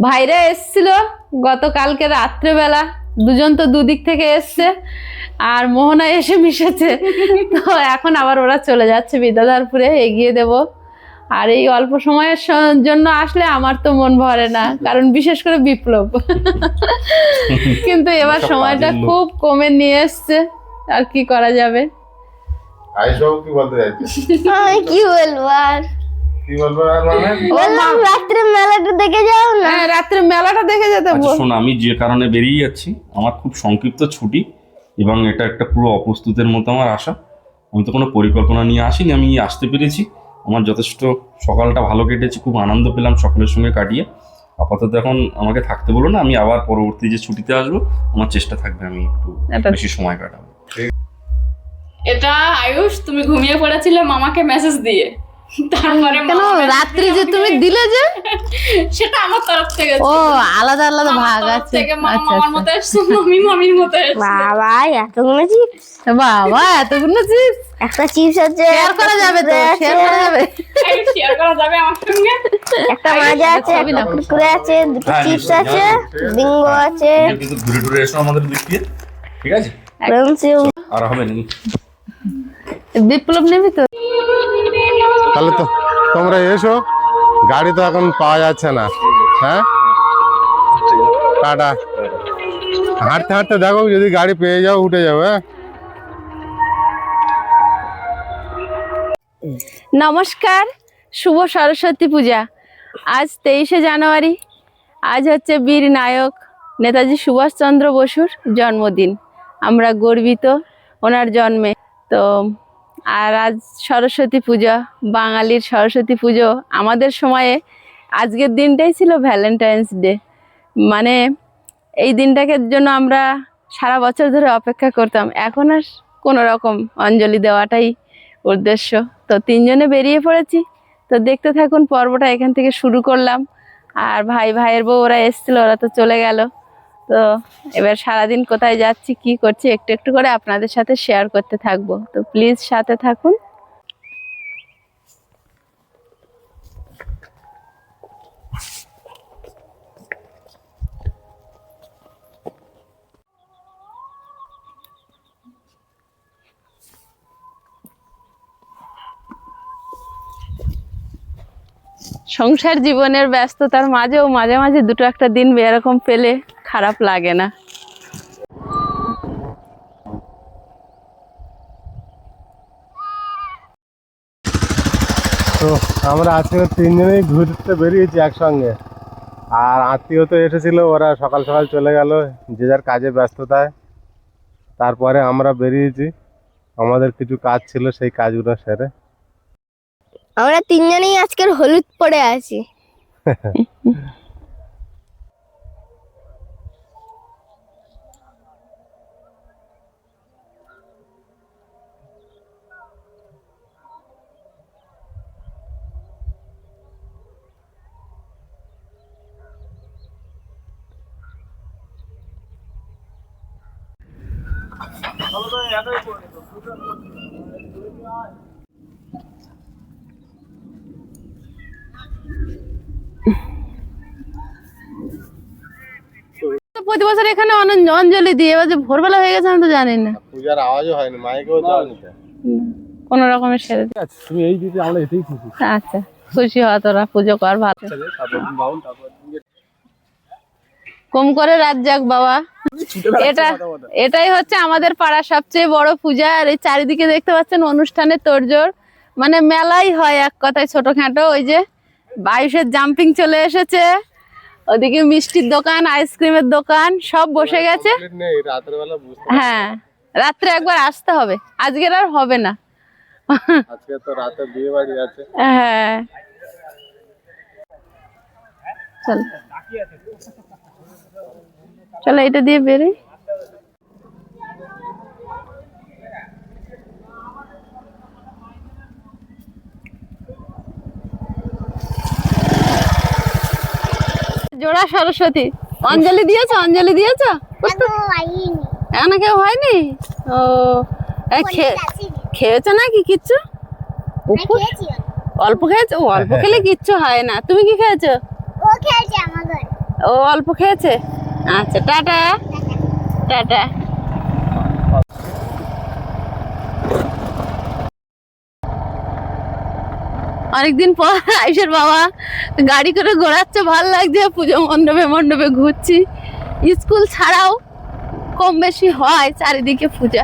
ভাইরা এসছিল গতকালকে রাত্রেবেলা। দুজন তো দুদিক থেকে এসছে আর মোহনা এসে মিশেছে। তো এখন আবার ওরা চলে যাচ্ছে বিদ্যাধরপুরে এগিয়ে দেব। আর এই অল্প সময়ের স- জন্য আসলে আমার তো মন ভরে না কারণ বিশেষ করে বিপ্লব। কিন্তু এবার সময়টা খুব কমে নিয়ে এসছে আর কি করা যাবে? আইসব কি বলতে চাইছে? আমি কি বলব আর? কি বলব আর মানে? বললাম রাত্রে মেলাটা দেখে যাও না। হ্যাঁ রাত্রে মেলাটা দেখে যেতে আচ্ছা বল- শোনো আমি যে কারণে বেরিয়ে যাচ্ছি আমার খুব সংক্ষিপ্ত ছুটি এবং এটা একটা পুরো অপ্রস্তুতের মতো আমার আসা আমি তো কোনো পরিকল্পনা নিয়ে আসিনি আমি আসতে পেরেছি। আমার যথেষ্ট সকালটা ভালো কেটেছে খুব আনন্দ পেলাম সকলের সঙ্গে কাটিয়ে। আপাতত এখন আমাকে থাকতে বলো না আমি আবার পরবর্তী যে ছুটিতে আসব আমার চেষ্টা থাকবে আমি একটু এটা- বেশি সময় কাটাবো। এটা আয়ুষ তুমি ঘুমিয়ে পড়েছিলে মামাকে মেসেজ দিয়ে। তারপরে কেন রাত্রি যে তুমি দিলে যে? সেটা আমার তরফ থেকে ও আলাদা আলাদা ভাগ আছে। থেকে আচ্ছা মামার মতো এসছে মামি মামির মতো এসছে। বাবা এতগুলো চিপস আচ্ছা। বাবা এতগুলো চিপস একটা চিপস আছে শেয়ার করা যাবে তো শেয়ার করা যাবে। শেয়ার করা যাবে আমার সঙ্গে। একটা মাজা আছে একটা আছে দুটো হ্যাঁ, চিপস আছে হ্যাঁ। বিঙ্গো আছে। ঘুরে ঘুরে এসো আমাদের দিক ঠিক আছে? আর হবে না বিপ্লব নেবে তো? তাহলে তো তোমরা এসো। গাড়ি তো এখন পাওয়া যাচ্ছে না। হ্যাঁ? টাটা। হাঁটতে হাঁটতে দেখো, যদি গাড়ি পেয়ে যাও, উঠে যাও হ্যাঁ? নমস্কার, শুভ সরস্বতী পূজা। আজ তেইশে জানুয়ারি, আজ হচ্ছে বীর নায়ক নেতাজি সুভাষচন্দ্র বসুর জন্মদিন। আমরা গর্বিত ওনার জন্মে। তো আর আজ সরস্বতী পূজা, বাঙালির সরস্বতী পুজো আমাদের সময়ে আজকের দিনটাই ছিল ভ্যালেন্টাইন্স ডে মানে এই দিনটাকে জন্য আমরা সারা বছর ধরে অপেক্ষা করতাম। এখন আর কোনো রকম অঞ্জলি দেওয়াটাই উদ্দেশ্য। তো তিনজনে বেরিয়ে পড়েছি। তো দেখতে থাকুন, পর্বটা এখান থেকে শুরু করলাম। আর ভাই, ভাইয়ের বউ ওরা এসছিল, ওরা তো চলে গেল। তো এবার সারাদিন কোথায় যাচ্ছি, কি করছি, একটু একটু করে আপনাদের সাথে শেয়ার করতে থাকব। তো প্লিজ সাথে থাকুন। সংসার জীবনের ব্যস্ততার মাঝেও মাঝে মাঝে দুটো একটা দিন এরকম পেলে খারাপ লাগে না। তো আমরা আজকে তিনজনেই ঘুরতে বেরিয়েছি একসঙ্গে। আর আত্মীয় তো এসেছিল, ওরা সকাল সকাল চলে গেল, যে যার কাজে ব্যস্ততায়। তারপরে আমরা বেরিয়েছি, আমাদের কিছু কাজ ছিল সেই কাজগুলো সেরে। আমরা তিনজনেই আজকের হলুদ পরে আছি। তো প্রতি বছর এখানে অঞ্জলি দিয়ে এবার যে ভোরবেলা হয়ে গেছে আমি তো জানি না পূজার আওয়াজও হয়নি মাইকেও যাওনি কোনো রকমের সেরে তুমি এই দিতে আমরা এতেই খুশি। আচ্ছা খুশি হওয়া তোরা পুজো কর ভালো কম করে রাত যাক বাবা। এটা এটাই হচ্ছে আমাদের পাড়ার সবচেয়ে বড় পূজা আর এই চারিদিকে দেখতে পাচ্ছেন অনুষ্ঠানের তোড়জোড়। মানে মেলাই হয় এক কথায় ছোটখাটো ওই যে বাইশের জাম্পিং চলে এসেছে। ওদিকে মিষ্টির দোকান আইসক্রিমের দোকান সব বসে গেছে। হ্যাঁ রাত্রে একবার আসতে হবে। আজকের আর হবে না। আজকে তো রাতে বিয়ে বাড়ি আছে। হ্যাঁ। চল। চলো এটা দিয়ে বেরোই। জোড়া সরস্বতী। অঞ্জলি দিয়েছ? অঞ্জলি দিয়েছ? এখনও কেউ হয়নি? ও খেয়েছ নাকি কিচ্ছু? অল্প খেয়েছো? ও, অল্প খেলে কিচ্ছু হয় না। তুমি কি খেয়েছো? ও খেলছে আমার ঘরে। ও অল্প খেয়েছে? আচ্ছা টাটা। টাটা। অনেকদিন পর আয়ুষের বাবা গাড়ি করে ঘোরাচ্ছে, ভালো লাগছে, পুজো মণ্ডপে মণ্ডপে ঘুরছি। স্কুল ছাড়াও কম বেশি হয় চারিদিকে পূজা।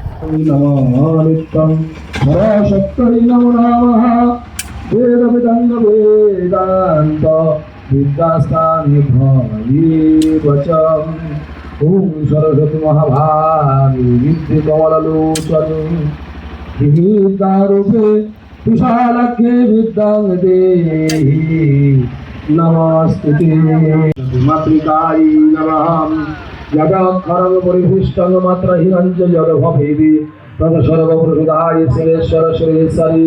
ওম সরস্বতী মহাভাগী বিদ্যে বিশালাখ্যে বিদ্যাং দেহি, নমস্তুতে। মাতৃকায় নমঃ। যদাক্ষরং পরিভূষ্টং মাত্র হিরঞ্জ জড ভবেদি তদ সর্বপ্রসুদায় শ্রেশ্বর শ্রেশ্বরী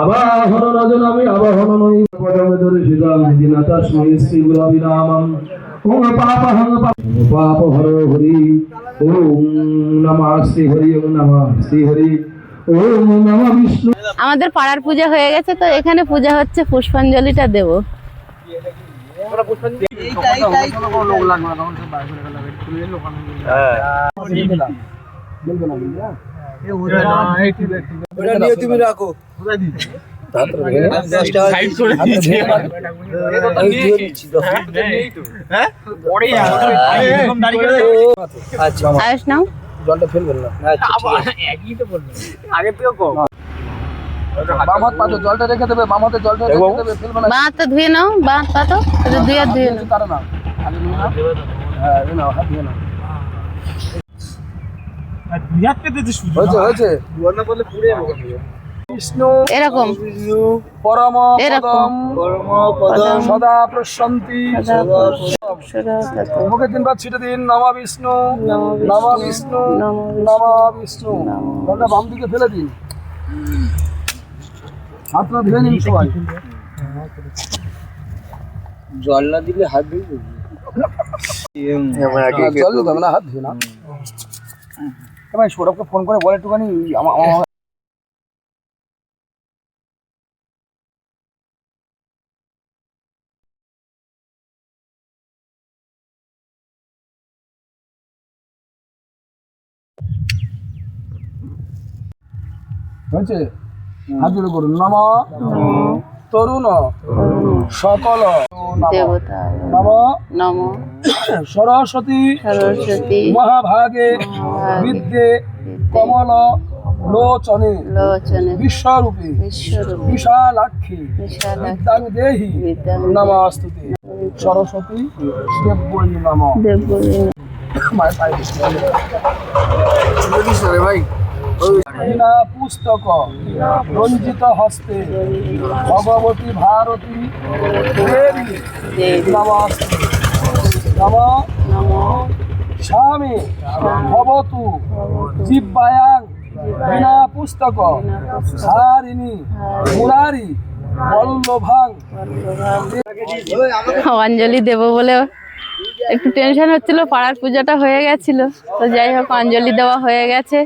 আবাহন রজনামি আবাহন নৈ। পদম দর্শিতং দিনা তস্मै শ্রী গুরবে নামম ওম পাপহং পাপ হর হরি। ওম নমঃ। শ্রী হরি, ওম নমঃ। শ্রী হরি। আমাদের পাড়ার পূজা হয়ে গেছে তো এখানে পূজা হচ্ছে পুষ্পাঞ্জলিটা দেব। আয়ুষ নাও। জলটা ফেলবেন না আগে থেকে কম। বাম হাত পাতো জলটা রেখে দেবে বাম হাতে জলটা রেখে দেবে ফেলবে না বাঁধ তো ধুয়ে নাও পাতো ধুয়ে ধুয়ে নাও। তারা না। আগে নিয়ে নাও। নিয়ে নাও হাত দিয়ে নাও। হয়েছে হয়েছে। বিষ্ণু এরকম। পরম এরকম। সদা প্রশান্তি। সদা মুখে তিনবার ছিটে দিন নমা বিষ্ণু নমা বিষ্ণু নমা বিষ্ণু বাম দিকে ফেলে দিন। হাতটা ধুয়ে নিন সবাই। জল না দিলে হাত ধুয়ে জল দিতে হবে না হাত ধুয়ে না। ভাই সৌরভকে ফোন করে বলে একটুখানি আমার হয়েছে? হাত জোড়ে করুন। নম। তরুণ। সকল। নম দেবতা। নম। নম। সরস্বতী। সরস্বতী। মহাভাগে। বিদ্যে। কমল। লোচনে। লোচনে। বিশ্বরূপে। বিশ্বরূপ। বিশালাক্ষী। বিশাল বিদ্যাং দেহি নমস্তুতে। সরস্বতী। দেবৈ নম। দেবী মায়ের পায়ে ভাই? বিনা পুস্তক রঞ্জিত হস্তে ভগবতী ভারতী দেবী দেবী নমস্তে। নম নম। স্বামী ভবতু জিব্বায়াং বিনা পুস্তক হারিণী মুরারি বল্লভাং। অঞ্জলি দেবো বলে একটু টেনশন হচ্ছিল পাড়ার পূজাটা হয়ে গেছিল তো যাই হোক অঞ্জলি দেওয়া হয়ে গেছে।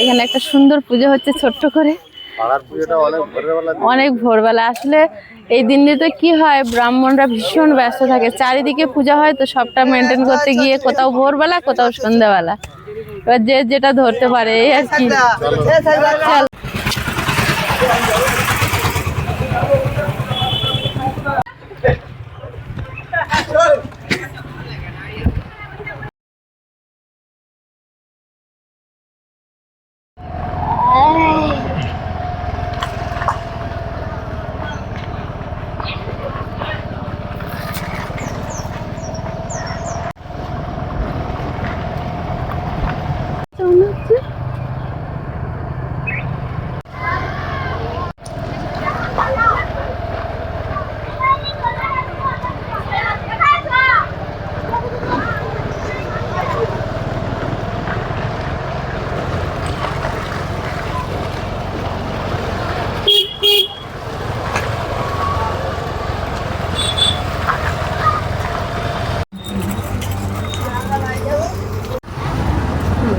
এখানে একটা সুন্দর পুজো হচ্ছে ছোট্ট করে। অনেক অনেক ভোরবেলা। আসলে এই দিনটিতে কি হয় ব্রাহ্মণরা ভীষণ ব্যস্ত থাকে। চারিদিকে পূজা হয় তো সবটা মেনটেন করতে গিয়ে কোথাও ভোরবেলা কোথাও সন্ধ্যাবেলা। এবার যে যেটা ধরতে পারে এই আর কি চল। কেমন হচ্ছে?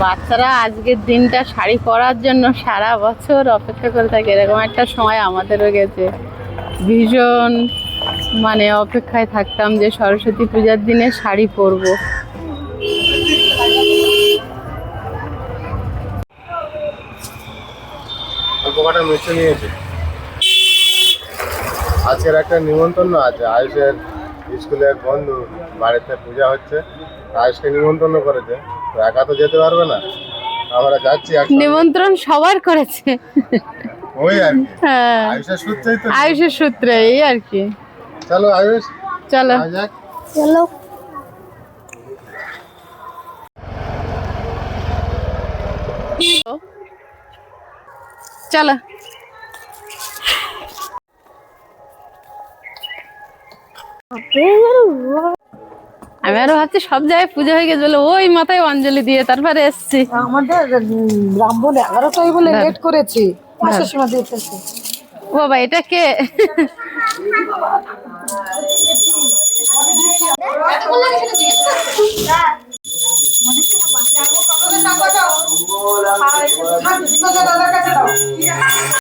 বাচ্চারা আজকের দিনটা শাড়ি পরার জন্য সারা বছর অপেক্ষা করে থাকে। এরকম একটা সময় আমাদেরও গেছে। ভীষণ মানে অপেক্ষায় থাকতাম যে সরস্বতী পূজার দিনে শাড়ি পরবো। আজকের একটা নিমন্ত্রণ আছে। আয়ুষের স্কুলের বন্ধু বাড়িতে পূজা হচ্ছে। আয়ুষকে নিমন্ত্রণ করেছে। একা তো যেতে পারবে না। আমরা যাচ্ছি নিমন্ত্রণ সবার করেছে। ওই আর কি। হ্যাঁ। আয়ুষের সূত্রেই তো। আয়ুষের সূত্রে এই আর কি। চলো আয়ুষ। চলো। চলো। চলো। আমি আরও ভাবছি সব জায়গায় পুজো হয়ে গেছে বলে ওই মাথায় অঞ্জলি দিয়ে তারপরে এসছি। আমাদের রাম বলে এগারোটাই বলে লেট করেছি। সময় দিতেছে ও বাবা এটা কে? এখানে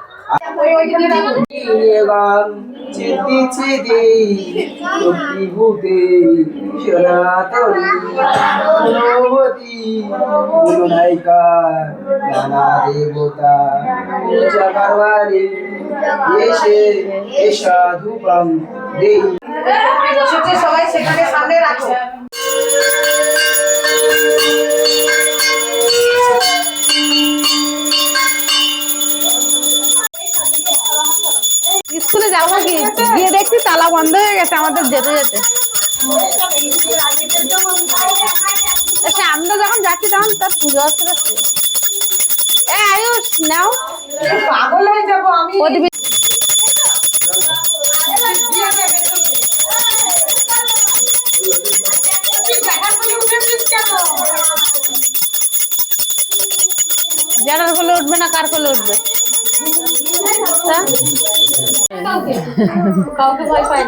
চিতি চিতি বিভূতি সনাতনী গুণবতী গুণনায়িকা নানা দেবতা পূজা কারবারে এসে এ সাধুপাম সবাই সেখানে সামনে রাখো যাব কি? গিয়ে দেখছি তালা বন্ধ হয়ে গেছে আমাদের যেতে যেতে। আচ্ছা আমরা যখন যাচ্ছি তখন তার পুজো। এ আয়ুষ নাও। পাগল হয়ে যাব আমি। যারা কোলে উঠবে না কার কোলে উঠবে?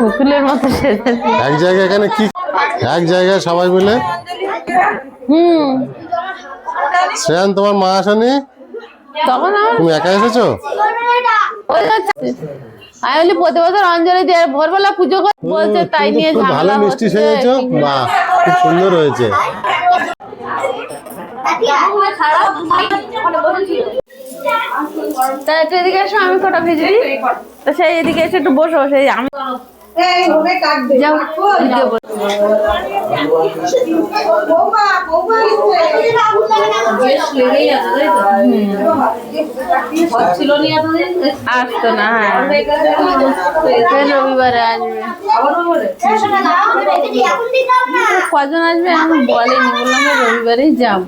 পুতুলের মতো সেজেছে। এক জায়গায় এখানে কি এক জায়গায় সবাই মিলে? হুম। শ্রেয়ান তোমার মা আসেনি? তখন তুমি একা এসেছ? আমি বলি প্রতি বছর অঞ্জলি দিয়ে ভোরবেলা পুজো করে বলছে তাই নিয়ে ভালো মিষ্টি সেজেছো? বাহ খুব সুন্দর হয়েছে। তা একটু এদিকে এসো, আমি কটা ভেজে দিই। তা সেই এদিকে এসে একটু বসো, সেই আমি আসতো না হ্যাঁ। রবিবারে আসবে। কজন আসবে? আমি বলিনি, বললাম রবিবারেই যাব।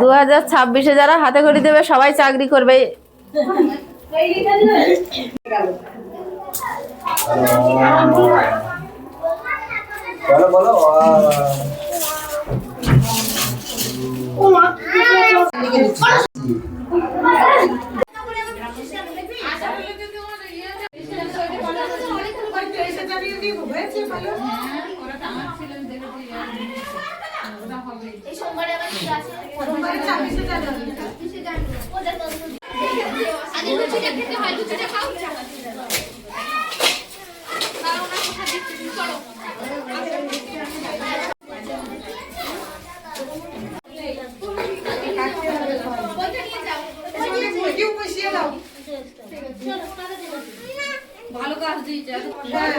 দু হাজার ছাব্বিশে যারা হাতে ঘড়ি দেবে সবাই চাকরি করবে। বলো বলো হয়েছে ভালো আগে লুচিটা খেতে হয় লুচিটা খাও কেউ বসিয়ে দাও ভালো কাজ দিয়েছে হ্যাঁ,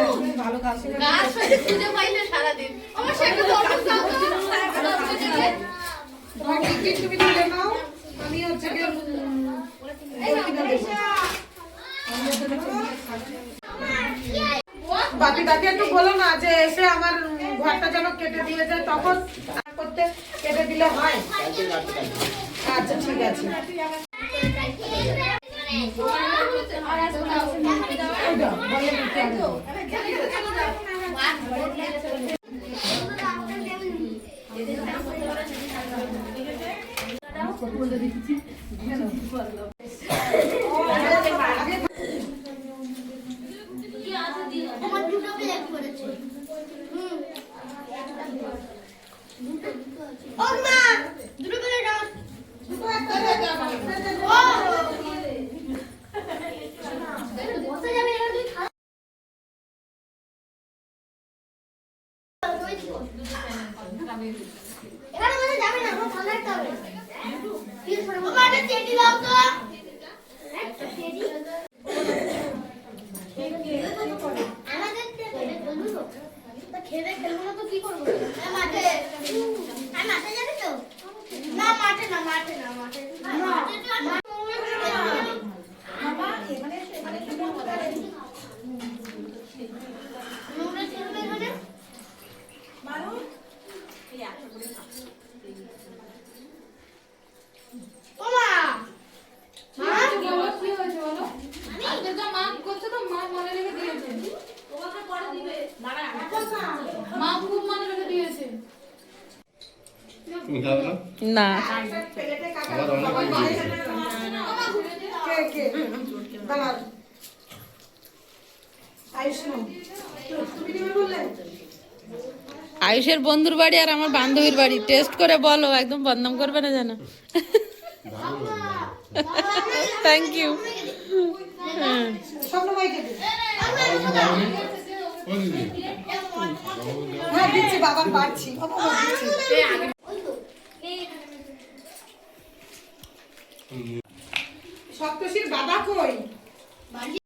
ভালো কাজ গাছ খুঁজে পাইলে সারাদিন আমার সেটা তো অনেক কাজ আছে। তুলে নাও। আমি হচ্ছে বাপি বাপি একটু বলো না যে এসে আমার ঘরটা যেন কেটে দিয়ে যায়, তখন করতে কেটে দিলে হয়? আচ্ছা ঠিক আছে। আমার দুটো প্লেট করেছে ও মা দুটো প্লেট আমার বসে যাবে এবার তুই খা এখানে মনে যাবে না আমার খাবার খাবে ও মা একটা চেটি দাও তো একটা চেটি আমাদের বন্ধু তো তা খেলে খেলব না তো কি করব মাঠে আর মাঠে যাবে তো না মাঠে না মাঠে না মাঠে নোংরা ছেড়ে এখানে মা করছে তো মা মনে রেখে দিয়েছে মা খুব মনে রেখে দিয়েছে না আয়ুষ্মান তুমি বললে আয়ুষের বন্ধুর বাড়ি আর আমার বান্ধবীর বাড়ি। টেস্ট করে বলো, একদম বদনাম করবে না যেন। থ্যাংক ইউ সপ্তশীর বাবা কই আমি খাব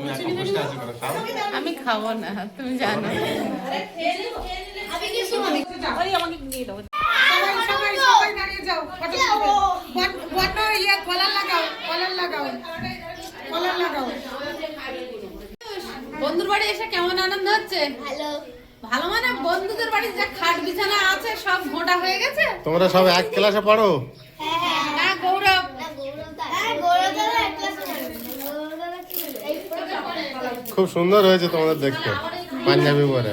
না তুমি জানো সবাই সবাই সবাই দাঁড়িয়ে যাও ফটো তুলবে বট- বট ইয়ে কলার লাগাও কলার লাগাও কলার লাগাও। বন্ধুর বাড়ি এসে কেমন আনন্দ হচ্ছে? ভালো। ভালো মানে বন্ধুদের বাড়ি যে খাট বিছানা আছে সব মোটা হয়ে গেছে? তোমরা সব এক ক্লাসে পড়ো না গৌরব না গৌরব দা হ্যাঁ গৌরব দাদা এক ক্লাস গৌরব দাদা কি এই খুব সুন্দর হয়েছে তোমাদের দেখতে। পাঞ্জাবি পরে।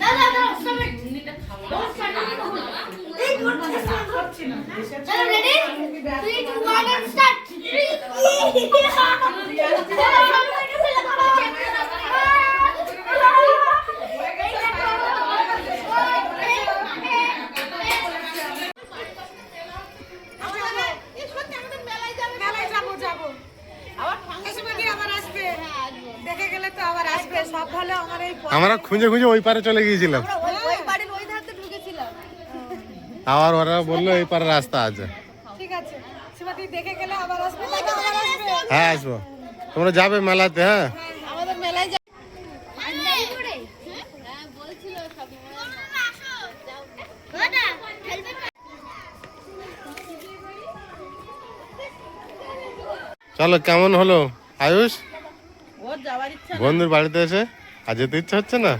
না না না চলো রেডি 3 2 1 and start. আমার এই আমরা খুঁজে খুঁজে ওই পারে চলে গিয়েছিলাম। ওই বাড়ির ওই ধারতে ঢুকেছিলাম। আবার ওরা বলল এই পারে রাস্তা আছে। ঠিক আছে। সীমাদি দেখে গেলে আবার আসবে? দেখে আবার আসবে। হ্যাঁ আসব। তোমরা যাবে মেলাতে হ্যাঁ? আমাদের মেলায় যা- বলছিল সব খেলবে চলো কেমন হলো? আয়ুষ? ওর যাওয়ার ইচ্ছা বন্ধুর বাড়িতে এসে? আর যেতে ইচ্ছা হচ্ছে না?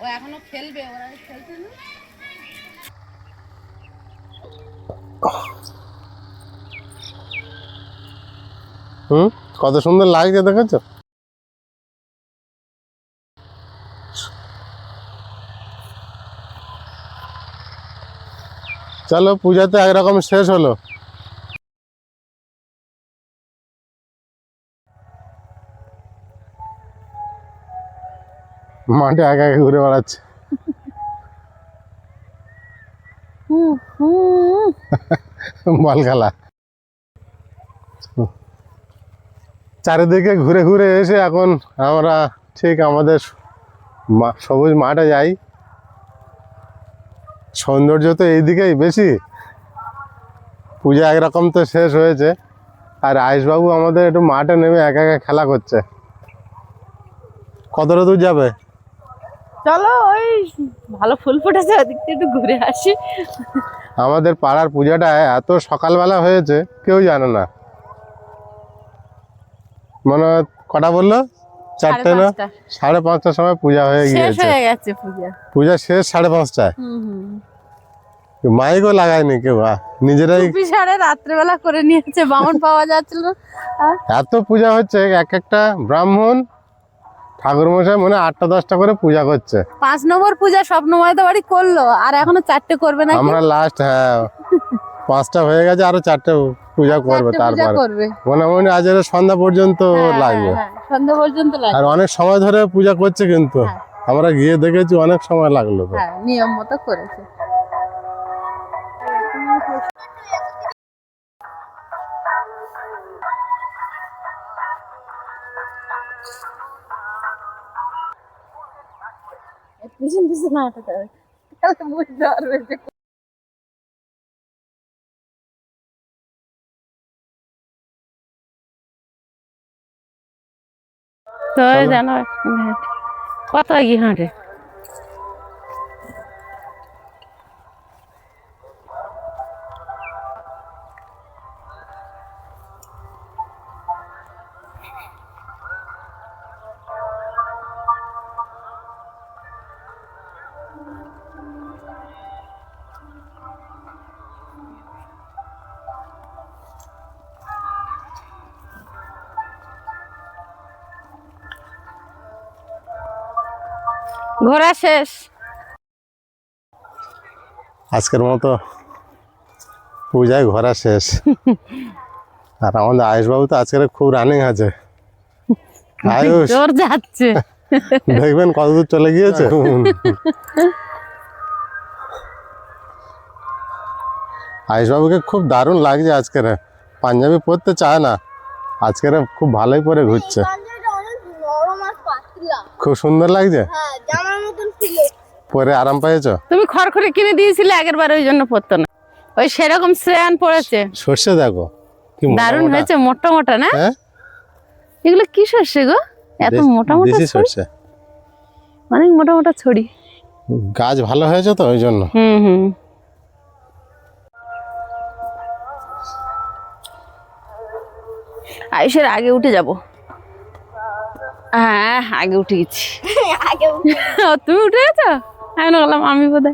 ও এখনও খেলবে ওরা খেলছে না। হুম? কত সুন্দর লাগছে দেখেছ? চলো পূজাতে একরকম শেষ হলো। মাঠে একা একা ঘুরে বেড়াচ্ছে। বল খেলা। চারিদিকে ঘুরে ঘুরে এসে এখন আমরা ঠিক আমাদের সবুজ মাঠে যাই। সৌন্দর্য তো এইদিকেই বেশি। পূজা একরকম তো শেষ হয়েছে। আর আয়ুষবাবু আমাদের একটু মাঠে নেমে একা একা খেলা করছে। কতটা দূর যাবে? চলো ওই ভালো ফুল ফুটেছে ওদিক থেকে একটু ঘুরে আসি। আমাদের পাড়ার পূজাটা এত সকালবেলা হয়েছে কেউ জানে না। মানে কটা বলল? চারটে না। সাড়ে পাঁচটার সময় পূজা হয়ে গিয়েছে। পূজা। শেষ সাড়ে পাঁচটায়? মাইকও লাগায়নি কেউ? নিজেরাই সাড়ে রাত্রেবেলা করে নিয়েছে বামন পাওয়া যাচ্ছিল এত পূজা হচ্ছে এক একটা ব্রাহ্মণ ঠাকুর মশাই মনে হয় আটটা দশটা করে পূজা করছে। পাঁচ নম্বর পূজা স্বপ্নময় তো বাড়ি করল আর এখনও চারটে করবে না আমরা লাস্ট হ্যাঁ। পাঁচটা হয়ে গেছে আরও চারটে পূজা করবে তারপর। মোটামুটি আজ সন্ধ্যা পর্যন্ত হ্যাঁ, লাগবে। হ্যাঁ, হ্যাঁ, সন্ধ্যা পর্যন্ত লাগবে। আর অনেক সময় ধরে পূজা করছে কিন্তু। হ্যাঁ। আমরা গিয়ে দেখেছি অনেক সময় লাগল তো। হ্যাঁ নিয়ম মতো করেছে। পিছন পিছন হাঁটাতে হবে তাহলে বুঝতে পারবে যে তো জানো কত কি হাঁটে ঘোরা শেষ। আজকের মতো পূজায় ঘোরা শেষ। আর আমাদের আয়ুষবাবু তো আজকের খুব রানিং আছে। আয়ুষ জোর যাচ্ছে। দেখবেন কতদূর চলে গিয়েছে। আয়ুষবাবুকে খুব দারুণ লাগছে আজকের। পাঞ্জাবি পরতে চায় না। আজকের খুব ভালোই পরে ঘুরছে পাঞ্জাবিটা অনেক নরম আর পাতলা খুব সুন্দর লাগছে? হ্যাঁ পরে আরাম পেয়েছ তুমি খড়খড়ি কিনে দিয়েছিলে আগের বার ওই জন্য পরতো না। ওই সেরকম শ্রেয়ান পড়েছে। সর্ষে দেখো দারুণ হয়েছে মোটা মোটা না? হ্যাঁ? এগুলো কি সর্ষে গো? এত মোটা মোটা সর্ষে। অনেক মোটা মোটা ছড়ি। গাছ ভালো হয়েছে তো ওই জন্য? হুম হুম। আয়ুষের আগে উঠে যাব। হ্যাঁ আগে উঠে গেছি। আগে তুমি উঠে গেছো? আমি বললাম আমি বোধ